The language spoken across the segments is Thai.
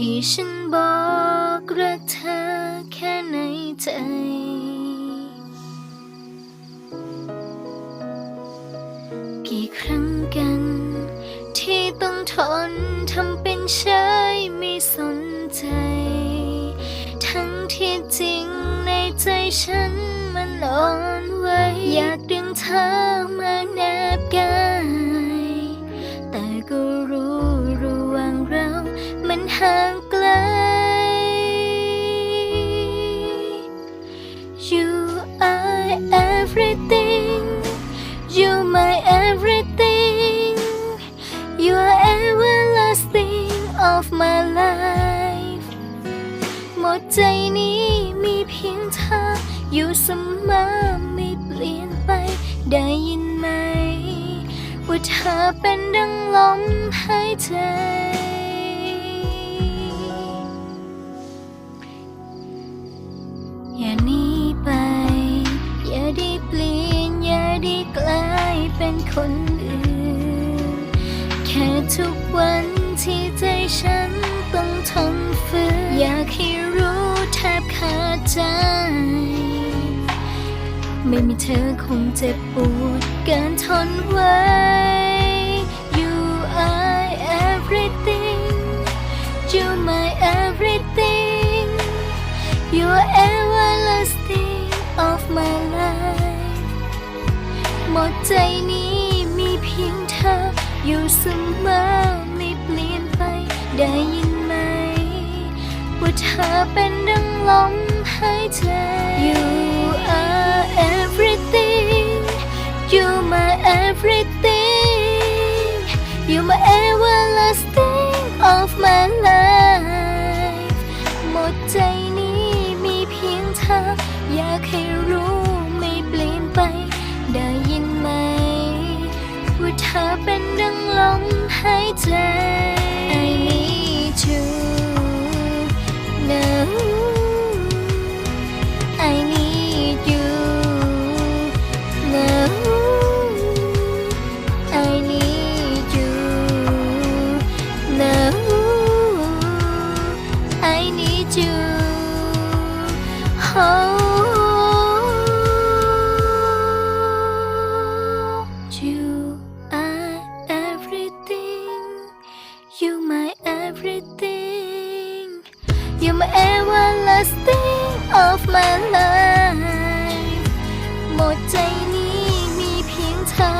ที่ฉันบอกรักเธอแค่ในใจ กี่ครั้งกัน ที่ต้องทนทำเป็นเฉยไม่สนใจ ทั้งที่จริงในใจฉันมันอ่อนไหวอยากดึงเธอมาแนบกา everything You are everlasting of my life หมดใจนี้มีเพียงเธอ อยู่เสมอไม่เปลี่ยนไปได้ยินไหม ว่าเธอเป็นดังลมหายใจ อย่าหนีไป อย่าได้เปลี่ยน อย่าได้กลา เป็นคนอื่น แค่ทุกวันที่ใจฉันต้องทนฝืนอยากให้รู้แทบขาดใจ ไม่มีเธอคงเจ็บปวดเกินทนไว้ You are everything You my everything You are everlasting of my life หมดใจนี้มีเพียงเธอ อยู่เสมอไม่เปลี่ยนไปได้ยินไหม ว่าเธอเป็นดังลมหายใจ You are everything You my everything You my everything หายใจ I need you now I need you now I need you now I need you oh Everything You're my everlasting of my life หมดใจนี้มีเพียงเธอ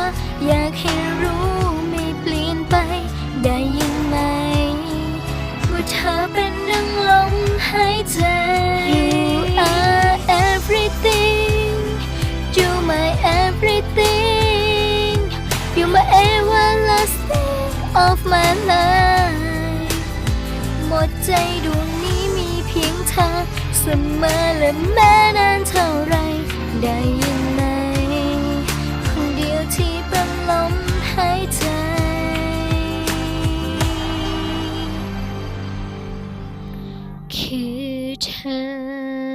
อยากให้รู้ไม่เปลี่ยนไป ได้ยินไหม ว่าเธอเป็นดังลมหายใจ You are everything You my everything You my everlasting of my life ใจดวงนี้มีเพียงเธอ เสมอและแม้นานเท่าไร ได้ยินไหมคนเดียวที่เป็นลมหายใจคือเธอ